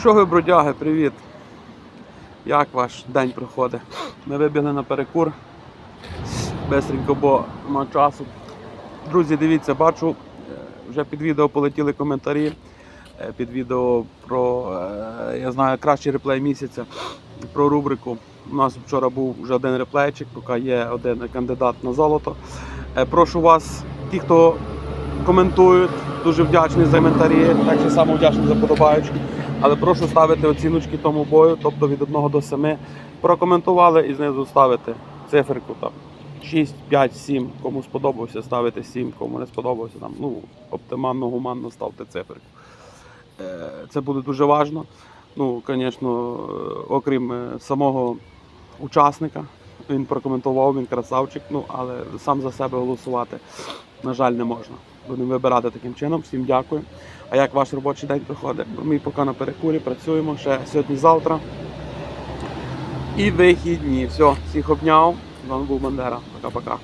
Що ви, бродяги, привіт! Як ваш день проходить? Ми вибігли на перекур. Бестренько, бо нема часу. Друзі, дивіться, бачу, е, вже під відео полетіли коментарі. е, Під відео про, е, я знаю, кращий реплей місяця, про рубрику. У нас вчора був вже один реплейчик, поки є один кандидат на золото. Прошу вас, ті, хто коментують, дуже вдячний за коментарі, так само вдячний за подобаючки. Але прошу ставити оціночки тому бою, тобто від 1 до 7. Прокоментували і знизу ставити циферку там 6, 5, 7. Кому сподобався, ставити 7, кому не сподобався, там, ну, оптимально, гуманно ставте циферку. Е, Це буде дуже важливо. Ну, звісно, е, окрім е, самого учасника, він прокоментував, він красавчик, ну, але сам за себе голосувати, на жаль, не можна. Будемо вибирати таким чином. Всім дякую. А як ваш робочий день проходить? Ми поки на перекурі працюємо ще сьогодні-завтра. І вихідні. Все, всіх обняв. З вами був Бандера. Пока-пока.